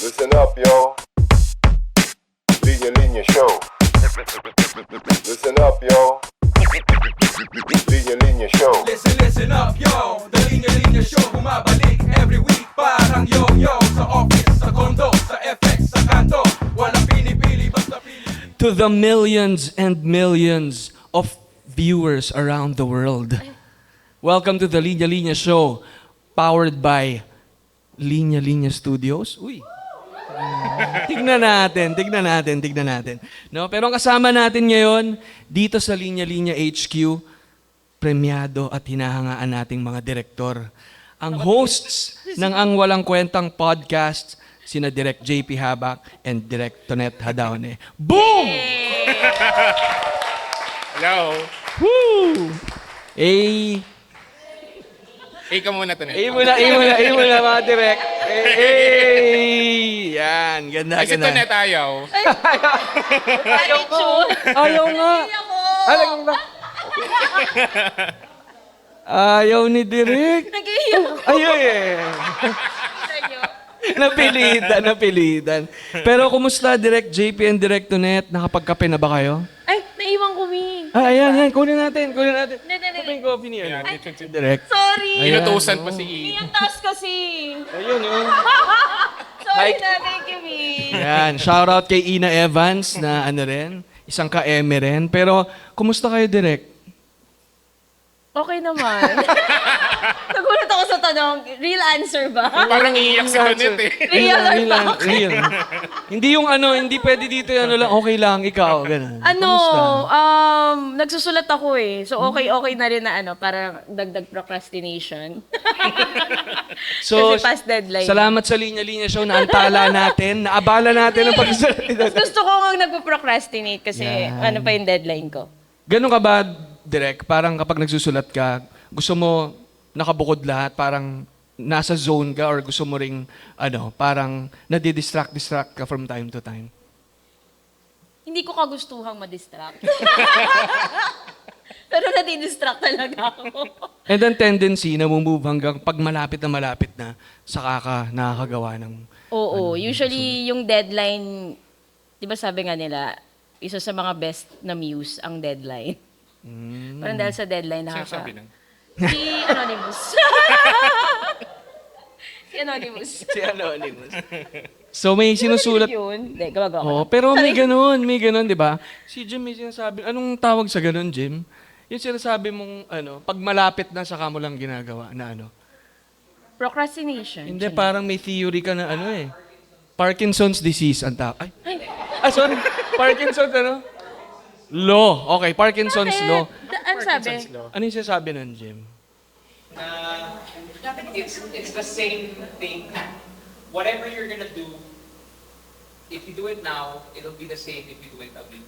Listen up, yo. Linya Linya Show. Listen up, yo. Linya Linya Show. Listen, listen up, yo The Linya Linya Show Bumabalik every week Parang yo-yo Sa office, sa condo, sa FX, sa kanto Walang pinipili, basta pili to the millions and millions of viewers around the world. Welcome to the Linya Linya Show, powered by Linya Linya Studios. Uy. tignan natin, tignan natin, tignan natin. No, pero ang kasama natin ngayon dito sa Linya Linya HQ, premiado at hinahangaan nating mga direktor. Ang hosts ng Ang Walang Kwentang Podcast, sina Direk JP Habak and Direk Tonet Hadaone. Boom! Hello. Woo! Eh, Ikaw muna to. eh muna, eh muna, eh muna mga Direk. Eh, eh, yan, ganda, Kasi to ganda. net ayaw. Ayaw nga. Ayaw nga. Ayaw ni Direk. Nag-iiyak Ayaw eh. napilitan, napilitan. Pero kumusta, Direk JP and Direk Tonet? Nakapagkape na ba kayo? Ay, naiwan ko, Mi. Ah, ayan, ayan. Kunin natin, kunin natin. Hindi, hindi, Kape hindi. yung coffee niya. Ayan, ito, ito. Direk. Sorry. Ayan. Inutusan pa si E. ang taas kasi. Ayun, yun. Sorry na, thank you, Mi. Yan, shoutout kay Ina Evans na ano rin, isang ka-eme rin. Pero, kumusta kayo, Direk? Okay naman. Nagulat ako sa tanong. Real answer ba? Parang iiyak si Tonet eh. Real or real, fake? real. hindi yung ano, hindi pwede dito yung ano lang, okay lang, ikaw, ganun. Ano, um, nagsusulat ako eh. So, okay-okay na rin na ano, para dagdag procrastination. So, Kasi past deadline. salamat sa Linya Linya Show na antala natin, naabala natin ang pagsusulat nito. Gusto ko nga nagpo-procrastinate kasi ano pa yung deadline ko. Ganun ka ba, Direk? Parang kapag nagsusulat ka, gusto mo nakabukod lahat, parang nasa zone ka or gusto mo ring, ano, parang nadidistract-distract ka from time to time? Hindi ko kagustuhang ma-distract. Pero nadidistract talaga ako. And then tendency na move hanggang pag malapit na malapit na, saka ka nakakagawa ng... Oo, usually yung deadline, di ba sabi nga nila, isa sa mga best na muse ang deadline. Parang dahil sa deadline Sino nakaka... sabi nun? Si Anonymous. si Anonymous. Si Anonymous. So may sinusulat... Yun. Hindi, gumagawa ko. Oh, pero may ganun, may ganun, di ba? Si Jim may sinasabi, anong tawag sa ganun, Jim? Yung sinasabi mong, ano, pag malapit na, saka mo lang ginagawa na ano. Procrastination. Hindi, parang may theory ka na ano eh. Parkinson's disease ang tawag. Ay, ah, sorry. Parkinson's ano? Law. Okay, Parkinson's Bakit? law. Da- ano sabi? Ano yung sinasabi nun, Jim? uh, it's it's the same thing. Whatever you're gonna do, if you do it now, it'll be the same if you do it again.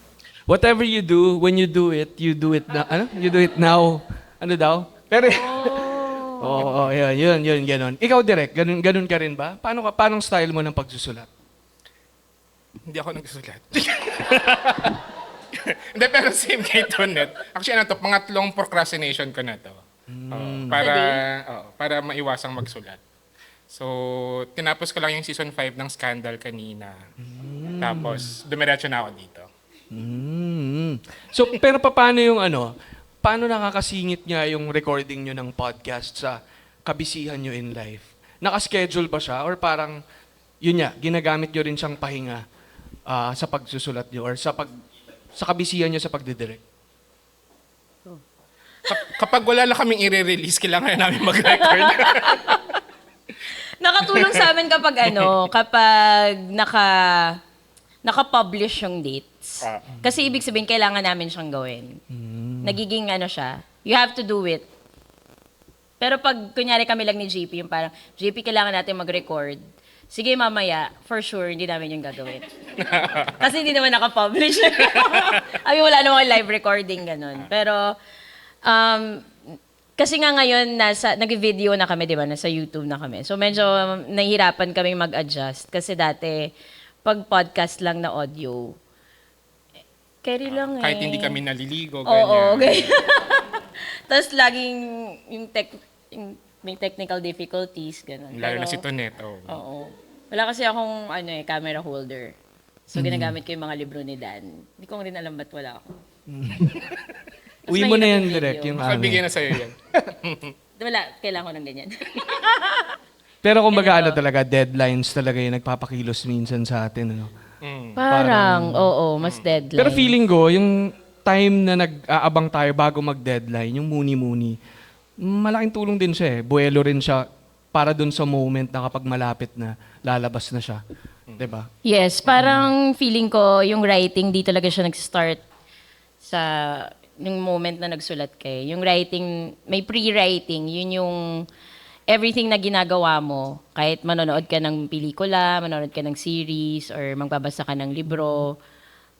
Whatever you do, when you do it, you do it now. Ano? You do it now. Ano daw? Pero, Oo, oh, yun, yun, yun, ganun. Ikaw, Direk, ganun, ganun ka rin ba? Paano, ka, paano style mo ng pagsusulat? Hindi ako nagsusulat. Hindi, pero same kay Tonet. Actually, ano to, pangatlong procrastination ko na to. Oo, para, oo, para maiwasang magsulat. So, tinapos ko lang yung season 5 ng Scandal kanina. Tapos, dumiretso na ako dito. Mm. So, pero pa- paano yung ano, paano nakakasingit niya yung recording nyo ng podcast sa kabisihan nyo in life? Nakaschedule ba siya? Or parang, yun niya, ginagamit nyo rin siyang pahinga ah, sa pagsusulat nyo or sa pag sa kabisihan nyo sa pagdidirect? Kap- kapag wala lang kaming i-release, kailangan na namin mag-record. Nakatulong sa amin kapag ano, kapag naka naka-publish yung dates. Ah. Kasi ibig sabihin, kailangan namin siyang gawin. Nagiging ano siya, you have to do it. Pero pag kunyari kami lang ni JP, yung parang, JP, kailangan natin mag-record. Sige, mamaya, for sure, hindi namin yung gagawin. Kasi hindi naman naka-publish. Ay, wala namang live recording, ganun. Pero, um, kasi nga ngayon, nasa, nag-video na kami, di ba? Nasa YouTube na kami. So, medyo um, nahihirapan kaming mag-adjust. Kasi dati, pag podcast lang na audio, eh, carry lang eh. Kahit hindi kami naliligo, ganyan. Oo, okay. Tapos laging yung, tech, yung may technical difficulties, ganun. Lalo na Pero- si Tonet. Oh. Oo. Wala kasi akong ano eh, camera holder. So, ginagamit ko yung mga libro ni Dan. Hindi ko rin alam ba't wala ako. Mas Uwi mo na mahirap yan, yung direct, video. yung Bigyan ano. na sa'yo yan. Wala, kailangan ko ng ganyan. Pero kumbaga ano talaga, deadlines talaga yung nagpapakilos minsan sa atin. Ano? Mm. Parang, oo, mas deadline. Pero feeling ko, yung time na nag-aabang tayo bago mag-deadline, yung muni-muni, malaking tulong din siya eh. Buwelo rin siya para dun sa moment na kapag malapit na, lalabas na siya. 'Di ba? Yes, parang feeling ko yung writing di talaga siya nag-start sa yung moment na nagsulat kay. Yung writing, may pre-writing, yun yung everything na ginagawa mo, kahit manonood ka ng pelikula, manonood ka ng series, or magbabasa ka ng libro,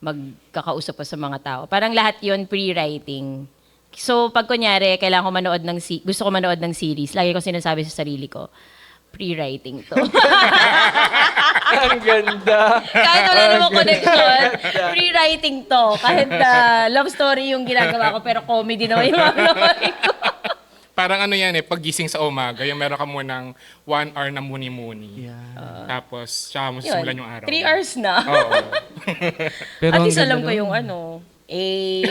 magkakausap pa sa mga tao. Parang lahat yun pre-writing. So, pag kunyari, kailangan ko manood ng, gusto ko manood ng series, lagi ko sinasabi sa sarili ko, pre-writing to. Ang ganda. Kahit wala namang connection, rewriting to. Kahit uh, love story yung ginagawa ko, pero comedy naman yung mga ko. Parang ano yan eh, pagising sa umaga, yung meron ka munang one hour na muni-muni. Tapos, tsaka mo simulan yung araw. Three hours na. Oo. Pero At ang least ganda alam ko nun. yung ano, eh.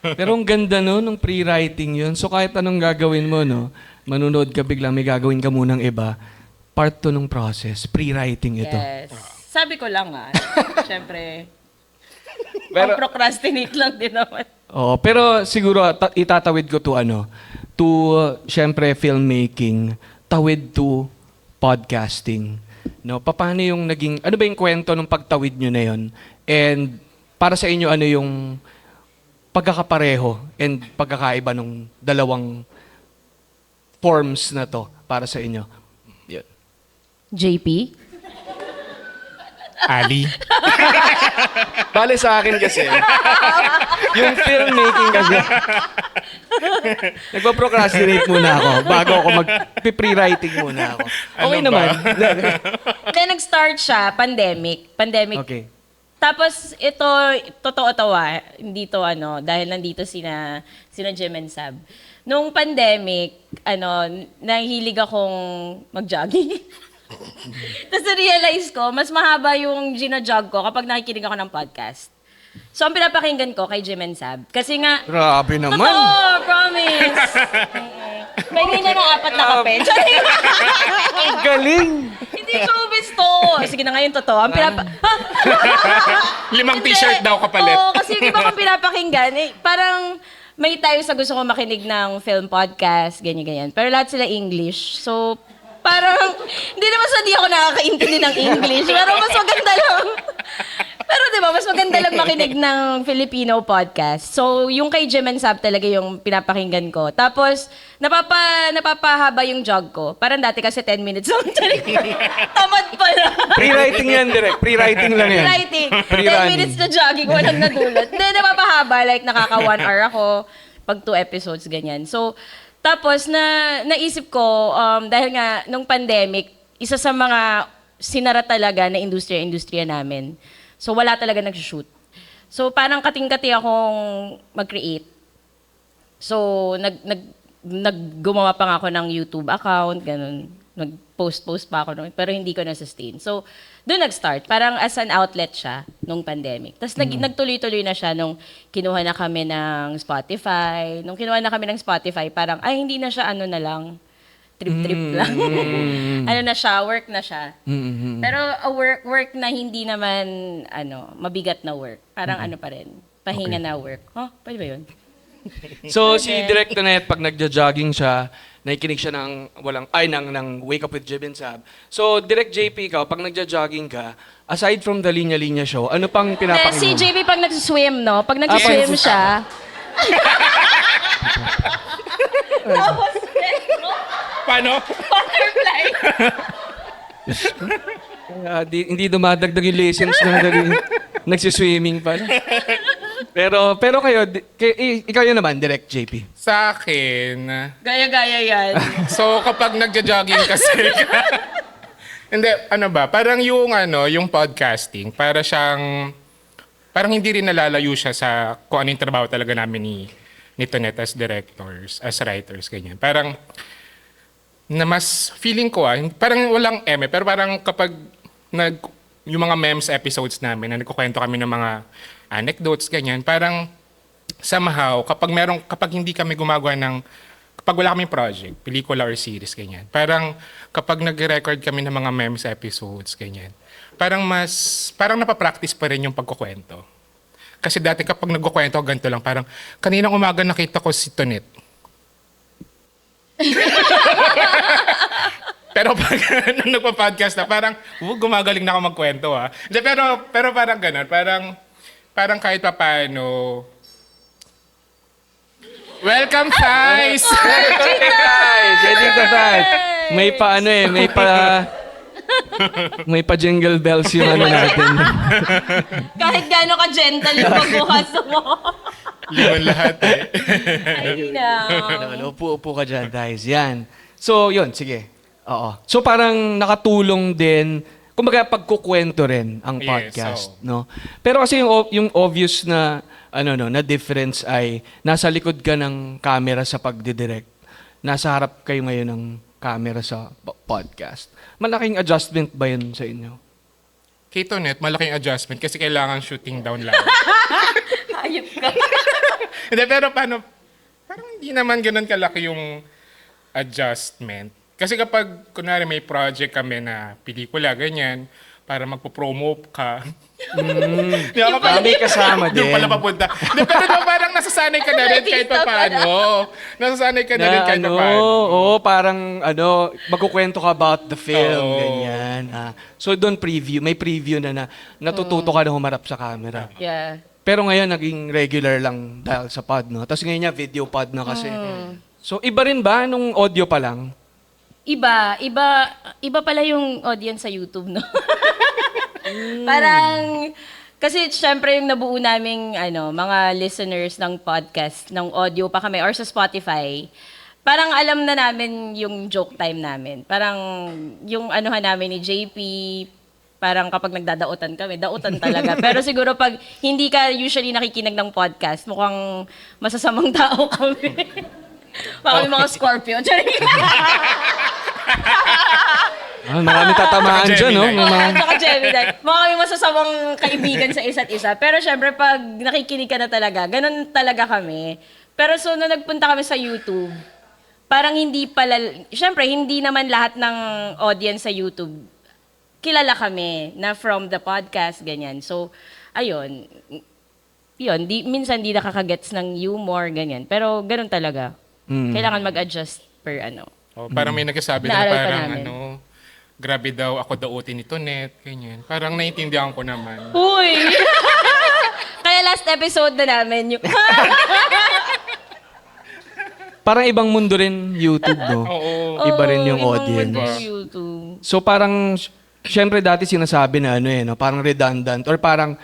Pero ang ganda no, nung pre-writing yun. So kahit anong gagawin mo, no, manunod ka bigla, may gagawin ka munang iba, part to ng process. Pre-writing ito. yes. Sabi ko lang ah. Siyempre, Pero- procrastinate lang din naman. Oo, pero siguro ta- itatawid ko to ano, to uh, syempre filmmaking, tawid to podcasting. No, paano yung naging ano ba yung kwento ng pagtawid nyo na yon? And para sa inyo ano yung pagkakapareho and pagkakaiba ng dalawang forms na to para sa inyo? Yun. JP? Ali. Bale sa akin kasi, yung filmmaking kasi, nagpa-procrastinate muna ako bago ako mag-pre-writing muna ako. Okay Ano naman. Then nag-start siya, pandemic. Pandemic. okay. Tapos ito, totoo to ah, hindi to ano, dahil nandito sina, sina Jim and Sab. Nung pandemic, ano, nahilig akong mag-jogging. Tapos realize ko, mas mahaba yung ginajog ko kapag nakikinig ako ng podcast. So, ang pinapakinggan ko kay Jim and Sab. Kasi nga, Grabe naman. totoo, promise. Pahingi niya ng apat na kape. Ang galing. Hindi showbiz to. Sige na ngayon, totoo. Ang pinapa... Limang t-shirt daw kapalit. Oo, kasi yung iba kong pinapakinggan, eh, parang may tayo sa gusto ko makinig ng film podcast, ganyan-ganyan. Pero lahat sila English. So, parang, hindi naman sa di ako nakakaintindi ng English, pero mas maganda lang. Pero di ba, mas maganda lang makinig ng Filipino podcast. So, yung kay Jim and Sab talaga yung pinapakinggan ko. Tapos, napapa, napapahaba yung jog ko. Parang dati kasi 10 minutes lang. Tamad pala. Pre-writing yan, direct. Pre-writing lang yan. Writing. 10 Pre-running. minutes na jogging, walang nadulot. Hindi, napapahaba. Like, nakaka one hour ako pag two episodes, ganyan. So, tapos, na, naisip ko, um, dahil nga, nung pandemic, isa sa mga sinara talaga na industriya-industriya namin. So, wala talaga nag-shoot. So, parang kating-kati akong mag-create. So, nag, nag, naggumawa pa nga ako ng YouTube account, ganun. Nag-post-post pa ako noon, pero hindi ko na-sustain. So, doon nag-start. Parang as an outlet siya nung pandemic. Tapos nag, nagtuloy-tuloy na siya nung kinuha na kami ng Spotify. Nung kinuha na kami ng Spotify, parang, ay, hindi na siya ano na lang, trip-trip lang. ano na siya, work na siya. Mm-hmm. Pero a work work na hindi naman ano, mabigat na work. Parang ano pa rin, pahinga na work. Huh? Pwede ba 'yun? So, si Direct Net, pag nagja-jogging siya, nakikinig siya ng walang, ay, ng, ng Wake Up with Jib and Sab. So, Direct JP ka, pag nagja-jogging ka, aside from the Linya Linya show, ano pang pinapakinggan? si? JB pag nag-swim, no? Pag Ah, nag-swim pag- siya, tapos, Paano? butterfly. Ah, di, hindi dumadagdag yung lessons na dali, nagsiswimming pala. Pero, pero kayo, di, kay, i- ikaw yun naman, Direct JP. Sa akin, Gaya-gaya yan. so kapag nagja-jogging kasi, hindi, ano ba, parang yung ano, yung podcasting, para siyang, parang hindi rin nalalayo siya sa kung ano yung trabaho talaga namin ni, ni Tonet as directors, as writers, ganyan. Parang, na mas feeling ko ah, parang walang eme, pero parang kapag nag, yung mga memes episodes namin, na nagkukwento kami ng mga anecdotes, ganyan, parang somehow, kapag meron, kapag hindi kami gumagawa ng, kapag wala kaming project, pelikula or series, ganyan, parang kapag nag-record kami ng mga memes episodes, ganyan, parang mas, parang napapractice pa rin yung pagkukwento. Kasi dati kapag nagkukwento ganito lang, parang kaninang umaga nakita ko si Tonet. pero pag nung nagpa-podcast na, parang, uh, gumagaling na ako magkwento ha. Hindi, pero, pero parang ganun, parang, parang kahit pa paano, Welcome! Guys, ready to fight. May pa ano eh, may pa... may pa jingle bells yung ano natin. Kahit gaano ka-gentle yung pagbukas mo. Limon lahat eh. Ay, na. Ano, upo-upo ka dyan, guys. Yan. So, yun, sige. Oo. So, parang nakatulong din, kumbaga pagkukwento rin ang Yes, podcast, oo. no? Pero kasi yung, o- yung obvious na, ano no, na difference ay nasa likod ka ng camera sa pagdidirect. Nasa harap kayo ngayon ng camera sa po- podcast. Malaking adjustment ba yun sa inyo? Kay Tonet, malaking adjustment kasi kailangan shooting down lang. Hayop ka. Hindi, pero paano, parang hindi naman ganun kalaki yung adjustment. Kasi kapag, kunwari may project kami na pelikula, ganyan, para magpo-promo ka. Mm. Di ba, May kasama din. Doon pala papunta. Di, pero di ba, parang nasasanay ka na rin kahit pa paano. Nasasanay ka na rin kahit pa ano, paano. oo, parang ano, magkukwento ka about the film, Oo. ganyan. Ah. So doon preview, may preview na na natututo ka na humarap sa camera. Yeah. Pero ngayon naging regular lang dahil sa pod, no? Tapos ngayon niya video pod na kasi. So iba rin ba nung audio pa lang? Iba, iba, iba pala yung audience sa YouTube, no? Parang, kasi syempre yung nabuo naming ano, mga listeners ng podcast, ng audio pa kami, or sa Spotify, parang alam na namin yung joke time namin. Parang yung anuhan namin ni JP, parang kapag nagdadautan kami, dautan talaga. Pero siguro pag hindi ka usually nakikinig ng podcast, mukhang masasamang tao kami. Baka may mga Scorpio. Ah, marami tatamaan dyan, no? May mga... Mga Gemini. Mga kami masasamang kaibigan sa isa't isa. Pero syempre, pag nakikinig ka na talaga, ganun talaga kami. Pero so, na nagpunta kami sa YouTube, parang hindi pala, syempre, hindi naman lahat ng audience sa YouTube kilala kami na from the podcast, ganyan. So, ayun, yun, di, minsan di nakakagets ng humor, ganyan. Pero ganun talaga. Mm. Kailangan mag-adjust per ano. Oh, parang may nagsasabi na Naaral pa parang namin. ano, grabe daw ako dautin ni Tonet, ganyan. Parang naiintindihan ko naman. Uy! Kaya last episode na namin yung... Parang ibang mundo rin YouTube, no? Oo. Iba rin yung Oo, ibang audience. mundo yung YouTube. So parang, syempre dati sinasabi na ano eh, no? parang redundant or parang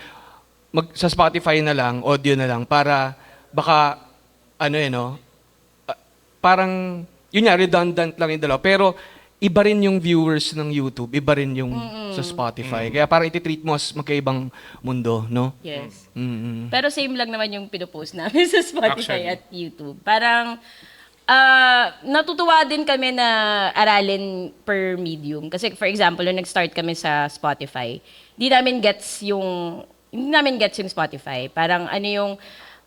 mag, sa Spotify na lang, audio na lang, para baka, ano eh, no? Ah, parang, yun nga, redundant lang yung dalawa. Pero, iba rin yung viewers ng YouTube, iba rin yung sa Spotify. Kaya parang ititreat mo as magkaibang mundo, no? Yes. Mm-mm. Pero same lang naman yung pinopost namin sa Spotify Actually. at YouTube. Parang, ah, natutuwa din kami na aralin per medium. Kasi for example, nung nag-start kami sa Spotify, di namin gets yung, hindi namin gets yung Spotify. Parang ano yung,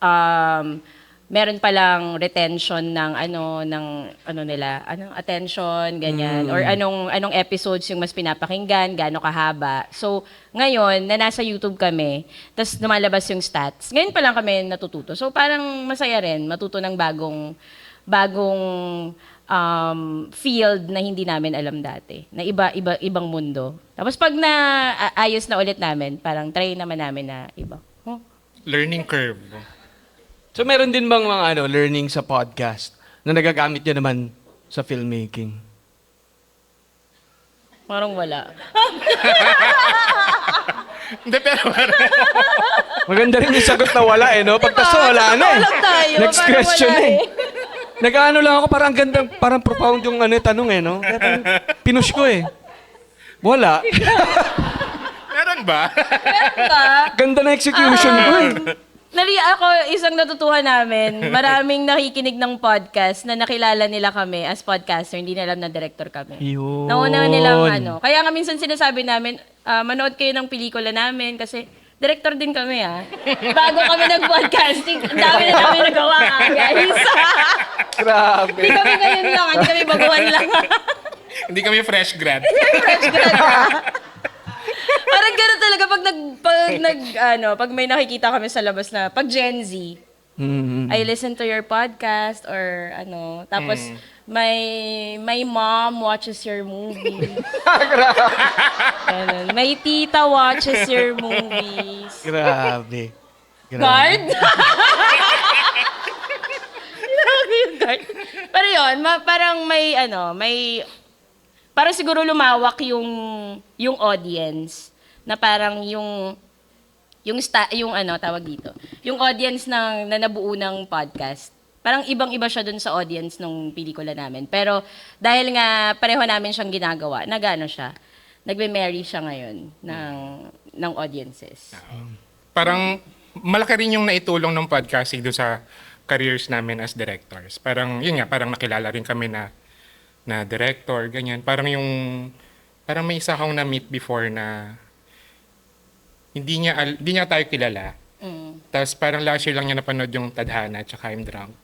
um, meron palang retention ng ano ng ano nila anong attention ganyan. Or anong anong episodes yung mas pinapakinggan gaano kahaba. So ngayon na nasa YouTube kami tas lumalabas yung stats. Ngayon pa lang kami natututo. So parang masaya rin matuto ng bagong bagong um, field na hindi namin alam dati na iba iba ibang mundo. Tapos pag na ayos na ulit namin parang try naman namin na iba. Huh? Learning curve. So meron din bang mga ano, learning sa podcast na nagagamit nyo naman sa filmmaking? parang wala Hindi, pero Maganda rin yung sagot na wala eh, no? Pagtas wala na eh. Wala tayo, Next parang question wala eh. eh. Nag-ano lang ako, parang ganda, parang profound yung ano, tanong eh, no? Kaya parang pinush ko eh. Wala. meron ba? Diba? Ganda na execution ko eh. Nari ako, isang natutuhan namin, maraming nakikinig ng podcast na nakilala nila kami as podcaster, hindi nila alam na director kami. Yun. Nauna nilang ano. Kaya nga minsan sinasabi namin, ah, manood kayo ng pelikula namin kasi director din kami ah. Bago kami nag-podcasting, ang dami na namin nagawa ah, guys. Grabe. Hindi kami ngayon lang, hindi kami baguhan lang. Hindi kami fresh grad. Fresh grad ah. Pag nag, pag nag, ano, pag may nakikita kami sa labas na, pag Gen Z, Mm. I listen to your podcast or ano, tapos my my mom watches your movie. Ganun. My tita watches your movies. Grabe. Grabe. Guard? Pero yun, ma- parang may ano, may parang siguro lumawak yung yung audience na parang yung yung sta, yung ano tawag dito. Yung audience ng na nabuo ng podcast. Parang ibang-iba siya dun sa audience ng pelikula namin. Pero dahil nga pareho namin siyang ginagawa, nagano siya. Nagme-marry siya ngayon ng ng audiences. Parang malaki rin yung naitulong ng podcasting do sa careers namin as directors. Parang, yun nga, parang nakilala rin kami na na director, ganyan. Parang yung, parang may isa akong na-meet before na hindi niya, al- hindi niya tayo kilala. Mm. Tapos parang last year lang niya napanood yung Tadhana at I'm Drunk.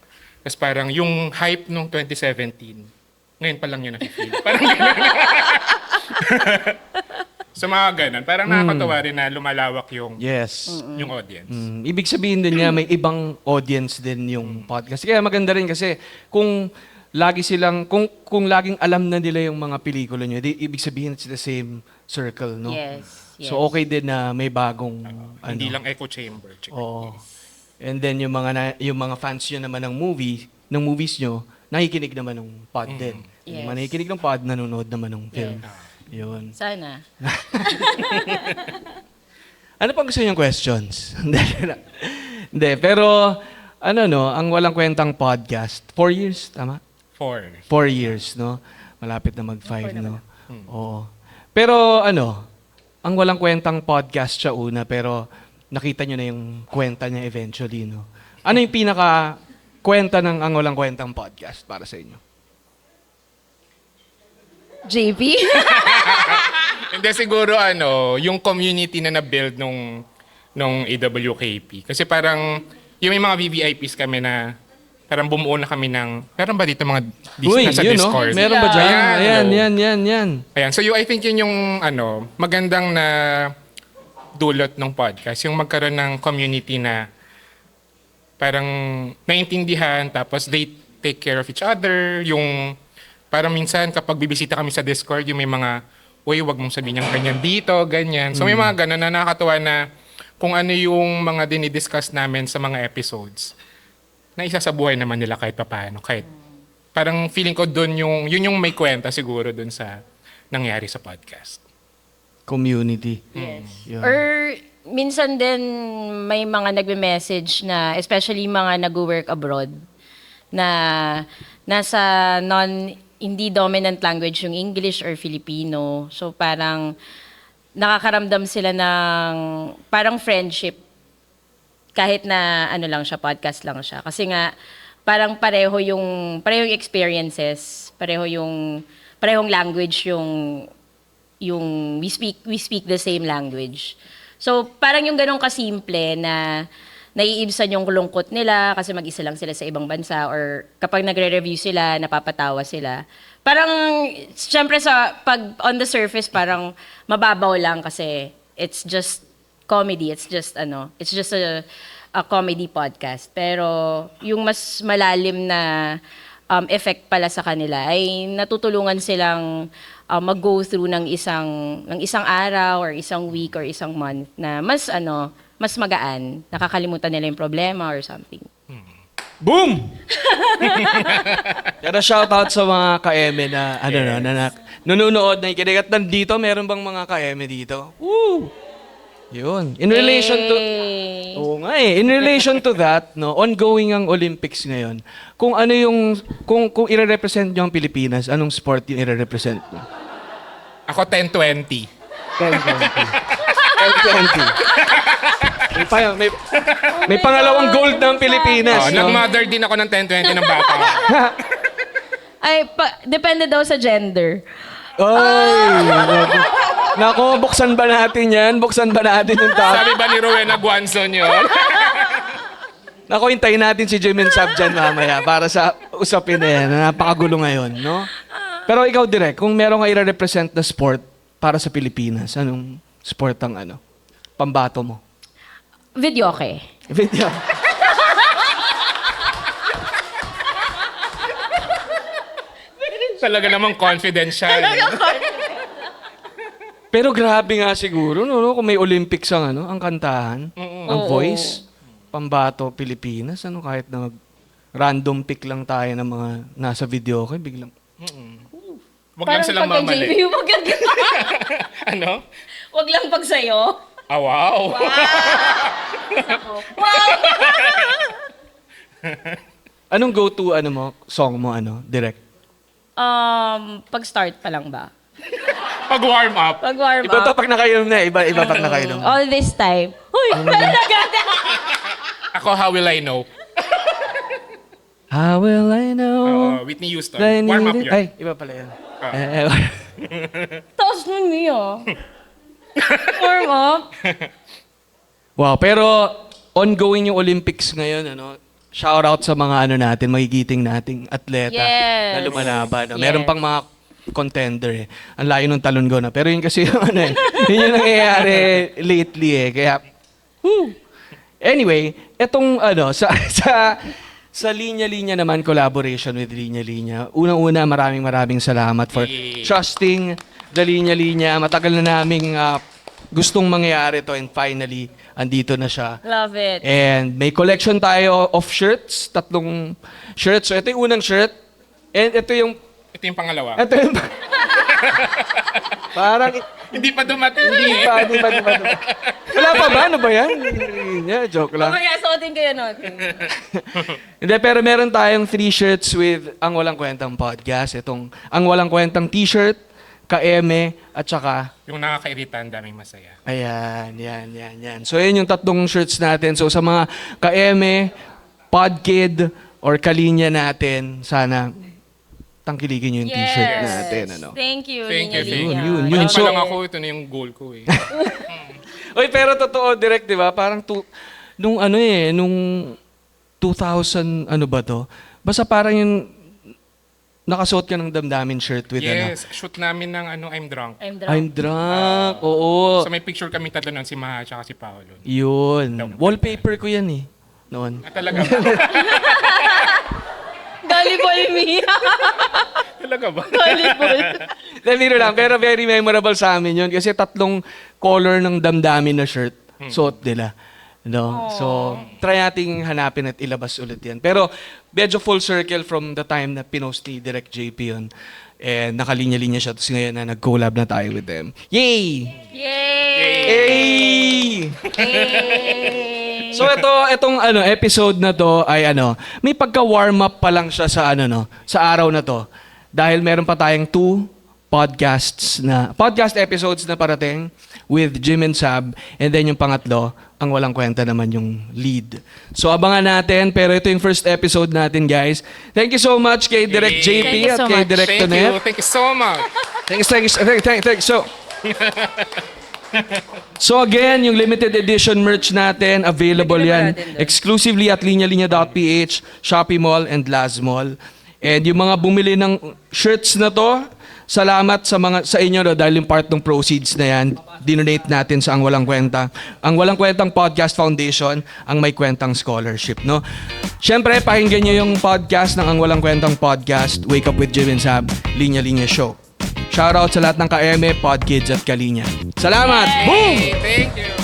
Tapos parang yung hype nung 2017, ngayon pa lang niya na-feel. Parang ganun. so mga ganun. Parang nakakatawa rin na lumalawak yung, Yes. yung audience. Mm, ibig sabihin din niya may ibang audience din yung podcast. Kaya maganda rin kasi kung lagi silang kung kung laging alam na nila yung mga pelikula niyo, di, ibig sabihin it's the same circle, no? Yes. Yes. So okay din na may bagong ano. Hindi lang echo chamber. Chick. Oo. And then yung mga na- yung mga fans niyo naman ng movie, ng movies niyo, nakikinig naman ng pod din. Yung mga Yes. nakikinig ng pod, nanonood naman ng film. Yun. Sana. Ano pang gusto niyong questions? Hindi. Pero ano no, ang walang kwentang podcast, four years, tama? Four. Four years, no? Malapit na mag-five, no? Oo. Pero ano, ang walang kwentang podcast siya una, pero nakita niyo na yung kwenta niya eventually, no? Ano yung pinaka kwenta ng ang walang kwentang podcast para sa inyo? JP? Hindi siguro ano, yung community na na-build nung nung AWKP. Kasi parang yung may mga VVIPs kami na parang bumuo na kami ng meron ba dito mga dis- Uy, nasa yun, no? Discord? Meron ba dyan? Ayan, Ayan, no. yan, yan, yan. Ayan, so you, I think yun yung ano, magandang na dulot ng podcast, yung magkaroon ng community na parang naintindihan, tapos they take care of each other, yung parang minsan kapag bibisita kami sa Discord, yung may mga, uy, wag mong sabihin yung ganyan dito, ganyan. So may mga ganun na nakakatuwa na kung ano yung mga dinidiscuss namin sa mga episodes, na isa sa buhay naman nila kahit papaano, kahit parang feeling ko doon yung, yun yung may kwenta siguro doon sa nangyari sa podcast. Community. Yes. Yun. Or minsan din may mga nagme-message na especially mga nag-work abroad na nasa non hindi dominant language yung English or Filipino. So parang nakakaramdam sila ng parang friendship kahit na ano lang siya, podcast lang siya. Kasi nga, parang pareho yung, pareho yung experiences, pareho yung, parehong language yung, yung, we speak, we speak the same language. So, parang yung ganong kasimple na naiibsan yung lungkot nila kasi mag-isa lang sila sa ibang bansa or kapag nagre-review sila, napapatawa sila. Parang, syempre sa, pag on the surface, parang mababaw lang kasi it's just comedy. It's just ano, it's just a, a comedy podcast. Pero yung mas malalim na um, effect pala sa kanila ay natutulungan silang uh, mag-go through ng isang ng isang araw or isang week or isang month na mas ano, mas magaan. Nakakalimutan nila yung problema or something. Boom! Kaya shout out sa mga ka-eme na ano na, na, na nanonood na ikinig. At nandito, meron bang mga ka-eme dito? Woo! Yun. In relation to... Oo nga eh. In relation to that, no, ongoing ang Olympics ngayon. Kung ano yung... Kung, kung ire-represent nyo ang Pilipinas, anong sport yung ire-represent nyo? Ako 10-20. 10-20. 10-20. May, pa, may, may pangalawang gold ng Pilipinas. Oh, no? nag-mother din ako ng 10-20 ng bata. Ay, pa, depende daw sa gender. Ay! Nako. Buksan ba natin yan? Buksan ba natin yung topic? Sabi ba ni Rowena Guanzon yun? Nako, hintayin natin si Jimin Sab dyan mamaya para sa usapin na yan. na Napakagulo ngayon, no? Pero ikaw, Direk, kung meron ka i-represent na sport para sa Pilipinas, anong sport ang ano? Pambato mo? Video okay. Video. Talaga namang confidential. Pero grabe nga siguro, no, no? Kung may Olympics ang, ano, ang kantahan, ang Oo. voice, pambato Pilipinas, ano, kahit na mag- random pick lang tayo ng mga nasa video ko, biglang, Huwag lang silang pagka mamali. JV, wag, ano? wag lang pag sa'yo. Ah, wow. Wow! anong go-to, ano mo, song mo, ano, direct? um, pag start pa lang ba? Pag warm up. Pag warm Iba to up. pag nakainom na, iba, iba pag nakainom. All this time. Uy, nagada. Ako, how will I know? How will I know? Oo, Whitney Houston. that I Warm up need it? yun. Ay, iba pala yun. Ah. Eh, eh, Taos nun niya. Warm up. wow, pero ongoing yung Olympics ngayon, ano? Shout out sa mga ano natin, magigiting nating atleta Yes. na lumalaban. No? Yes. Meron pang mga contender eh. Ang layo ng talon ko na. Pero yun kasi yung ano eh, yun yung nangyayari lately eh. Kaya, whew. Anyway, etong ano, sa, sa, sa linya-linya naman, collaboration with Linya Linya. Unang-una, maraming maraming salamat for Yay. trusting the Linya Linya. Matagal na naming ah, gustong mangyari to and finally, andito na siya. Love it. And may collection tayo of shirts, tatlong shirts. So ito yung unang shirt. And ito yung, yung pangalawa. ito yung, parang, Hindi pa dumating hindi eh. pa, hindi pa, hindi pa, hindi pa. Wala pa ba? Ano ba yan? Yeah, joke lang. Mamaya suotin kayo natin. Hindi, pero meron tayong three shirts with Ang Walang Kwentang Podcast. Itong Ang Walang Kwentang T-shirt, Ka-Eme, at saka Yung nakakairita, ang daming masaya. Ayan, yan, yan, yan. So, yun yung tatlong shirts natin. So, sa mga ka-eme, podkid, or kalinya natin, sana tangkiligin nyo yung t-shirt natin. Ano. Thank you, Thank you, thank you. Yun, yun. Yun So- lang ako, ito na yung goal ko eh. Uy, pero totoo, direct, di ba? Parang tu- nung ano eh, nung 2000, ano ba to? Basta parang yung nakasuot ka ng damdamin shirt with ano. yes, shoot namin ng ano, I'm drunk. I'm drunk. I'm drunk. Oo. So may picture kami tatlo nun, si Maha at si Paolo. Yun. Wallpaper ko yan eh. Noon. Ah, talaga ba? Gullible me. talaga ba? Gullible. Hindi, biro lang. Pero very memorable sa amin yun. Kasi tatlong color ng damdamin na shirt, suot nila. No? So, try nating hanapin at ilabas ulit yan. Pero, medyo full circle from the time na pinost ni Direct JP yun. And nakalinya-linya siya. Tapos ngayon na nag-collab na tayo with them. Yay! Yay! Yay! Yay! So ito, itong ano episode na to ay ano, may pagka-warm up pa lang siya sa ano no, sa araw na to. Dahil meron pa tayong two podcasts na podcast episodes na parating with Jim and Sab and then yung pangatlo, ang walang kwenta naman yung lead. So abangan natin pero ito yung first episode natin guys. Thank you so much kay Direct. JP Thank you at so kay much. Direct Thank you, Tonet. thank you so much. Thanks, thanks, thanks, thanks, thanks. So, so again, yung limited edition merch natin, available yan exclusively at linyalinya.ph, Shopee Mall, and Laz Mall. And yung mga bumili ng shirts na to, salamat sa mga sa inyo no, dahil yung part ng proceeds na yan, dinonate natin sa Ang Walang Kwenta. Ang Walang Kwentang Podcast Foundation, ang may kwentang scholarship. No? Siyempre, pakinggan nyo yung podcast ng Ang Walang Kwentang Podcast, Wake Up with Jim and Sab, Linya Linya Show. Shoutout sa lahat ng ka-eme, podkids at kalinya. Salamat! Boom! Thank you.